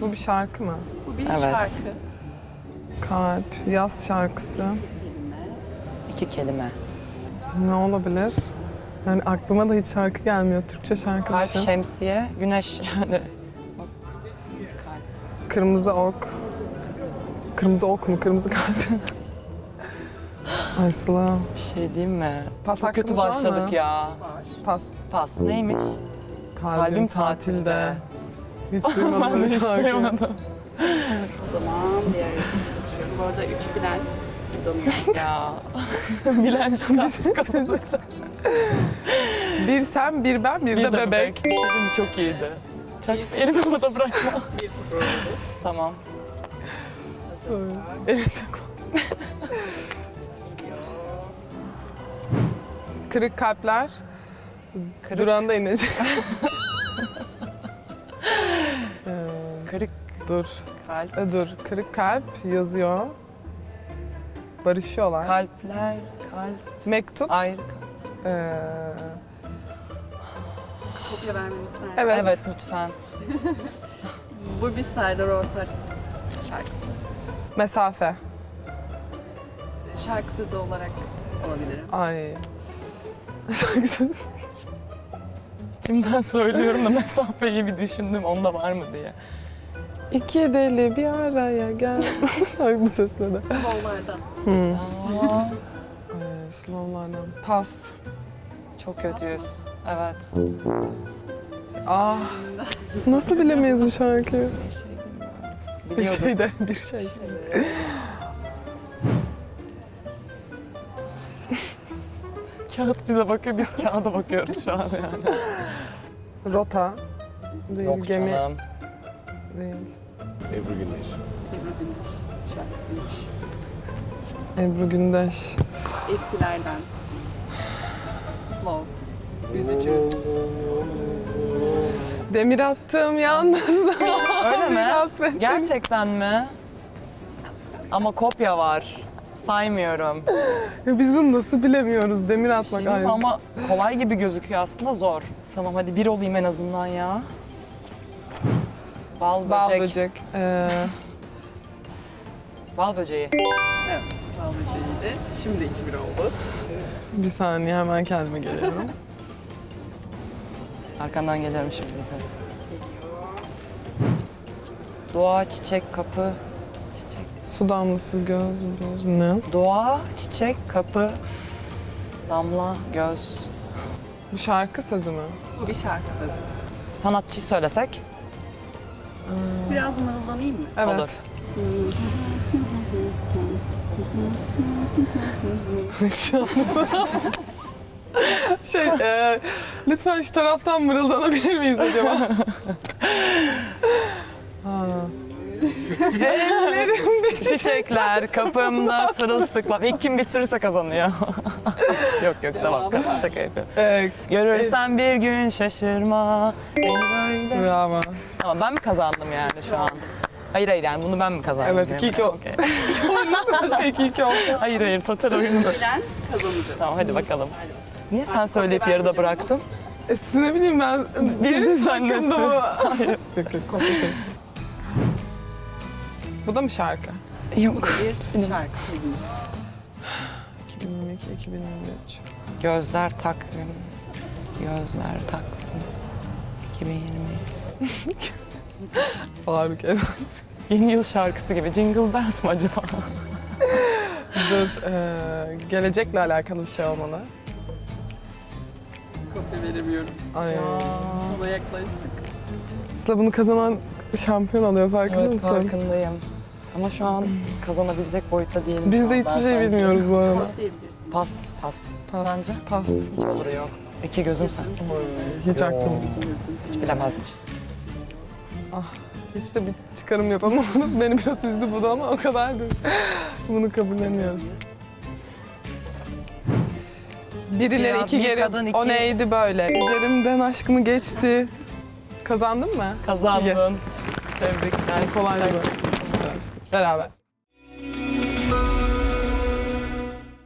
Bu bir şarkı mı? Bu bir Evet. şarkı. Kalp, yaz şarkısı. Kelime. İki kelime. Ne olabilir? Yani aklıma da hiç şarkı gelmiyor. Türkçe şarkı Kalp, düşün. şemsiye, güneş? Kalp. Kırmızı ok. Kırmızı ok mu? Kırmızı kalp. Ay Sıla. Bir şey diyeyim mi? Pas Çok kötü hakkımız var mı? başladık ya. Pas. Pas. Neymiş? Kalbim, Kalbim tatilde. Hiç ben duymadım de bu hiç duymadım. O zaman diğer çalışıyorum. Bu arada üç bilen kazanıyor. ya. Bilen çıkarsın kazanacak. Bir sen, bir ben, bir, Bir de bebek. Bir şey? Çok iyiydi. Çok elimi havada bırakma. 1-0 oldu. tamam. Evet, çok Kırık kalpler. Kırık, Duran'da inecek. kırık dur. kalp. E, dur. Kırık kalp yazıyor. Barışıyorlar. Kalpler, kalp, Mektup. ayrı kalp. Ee, Kopya vermemi ister misin? evet. Evet lütfen. Bu bir Serdar Ortaç şarkısı. Mesafe. Şarkı sözü olarak alabilirim. Ay. Şimdiden söylüyorum da mesafeyi bir düşündüm onda var mı diye. İki deli bir araya gel. Ay bu sesle de. Slowlardan. Hmm. Aa, Ay, slowlardan. Pas. çok kötüyüz. Evet. Ah. Nasıl bilemeyiz bu şarkıyı? Bir şey bilmiyorum. Bir Biliyordum. şey de bir şey. Kağıt bize bakıyor, biz kağıda bakıyoruz şu an yani. Rota. Değil, Yok gemi canım. Değil. Ebru Gündeş. Ebru Gündeş şarkısıymış. Ebru Gündeş. Eskilerden. Slow. Üzücü. Demir attım yalnız. Öyle mi? Hasret Gerçekten mi? Ama kopya var. Saymıyorum. Ya biz bunu nasıl bilemiyoruz? Demir Bir atmak şey ayrı. ama kolay gibi gözüküyor aslında zor. Tamam hadi bir olayım en azından ya. Bal böcek. Bal böcek. Ee, Bal böceği. Evet. Bal böceğiydi. Şimdi 2-1 oldu. bir saniye hemen kendime geliyorum. Arkandan geliyorum şimdi. Doğa, çiçek, kapı. Çiçek. Su damlası göz bir ne? Doğa, çiçek, kapı. Damla, göz. Bu şarkı sözü mü? Bu bir şarkı sözü. Sanatçı söylesek Biraz mırıldanayım mı? Evet. olur. şey, e, lütfen şu taraftan mırıldanabilir miyiz acaba? Ellerimde Çiçekler kapımda sırılsıklam. İlk kim bitirirse kazanıyor. yok yok tamam Devam. şaka yapıyorum. e, Görürsen bir gün şaşırma beni böyle. bravo. Tamam ben mi kazandım yani şu an? Hayır hayır yani bunu ben mi kazandım? Evet, iki iki o- Okey. Nasıl başka iki iki oldu? hayır hayır total oyunu. Bilen kazanacak. tamam hadi bakalım. Niye sen söyleyip yarıda bıraktın? E, siz ne bileyim ben. Bildin Benim zannettim. hakkında bu. yok yok kopya çek. Bu da mı şarkı? Yok. Bir şarkı sözümüz. 2022 2023. Gözler takvim. Gözler takvim. 2020. Faruk Eda. Yeni yıl şarkısı gibi. Jingle Bells mi acaba? Dur, e, gelecekle alakalı bir şey olmalı. Kopya veremiyorum. Ay. Ona yaklaştık. Sıla bunu kazanan şampiyon oluyor farkında Evet mısın? farkındayım. Ama şu an kazanabilecek boyutta değilim. Biz şu de an. hiçbir Ben şey bilmiyoruz bu arada. Pas diyebilirsin. Pas, pas. Pas, Sence? pas. Hiç oluru yok. İki gözüm sen. Hiç aklım. Hiç bilemezmiş. Hiç de bir çıkarım yapamamanız beni biraz üzdü bu da ama o kadar değil. Bunu kabulleniyorum. Birileri Bir- iki bir geri, kadın iki- o neydi böyle? Üzerimden aşkımı geçti. Kazandın mı? Kazandın. Yes. Tebrikler. Kolaydı bu. Beraber.